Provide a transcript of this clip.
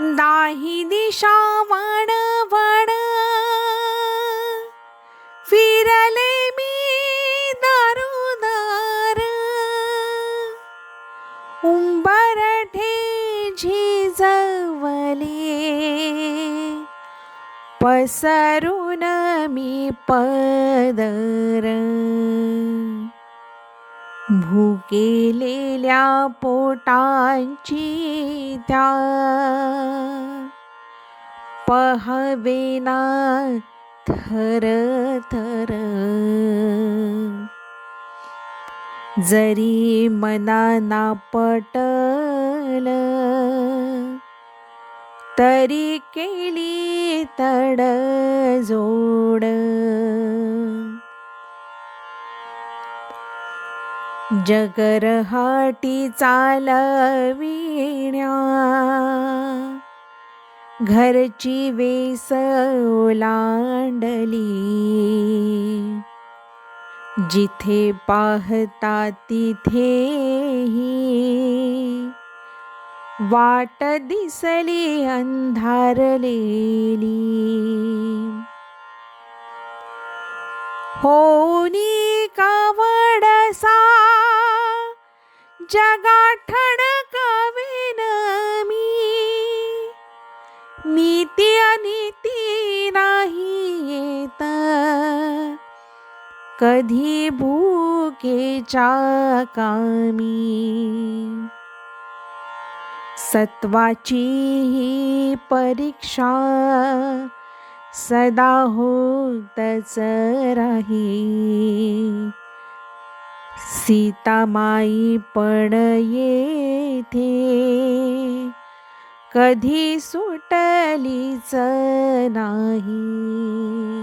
दाही दिशा वण वण फिरले मी दारोदार. उंबरठे झिजवले. पसरून मी पदर. भुकेलेल्या पोटांची त्या पहावेना थर थर. जरी मनाना पटल तरी केली तडजोड. जगरहाटी चालविण्या. घरची वेस ओलांडली जिथे पाहता तिथेही वाट दिसली अंधारलेली. होनी जगा कावेन मी? नीती अनिती नाही येत. कधी भूकेच्या कामी? सत्वाची ही परीक्षा सदा होतच राही सीतामाई पण येथे. कधी सुटलीच नाही.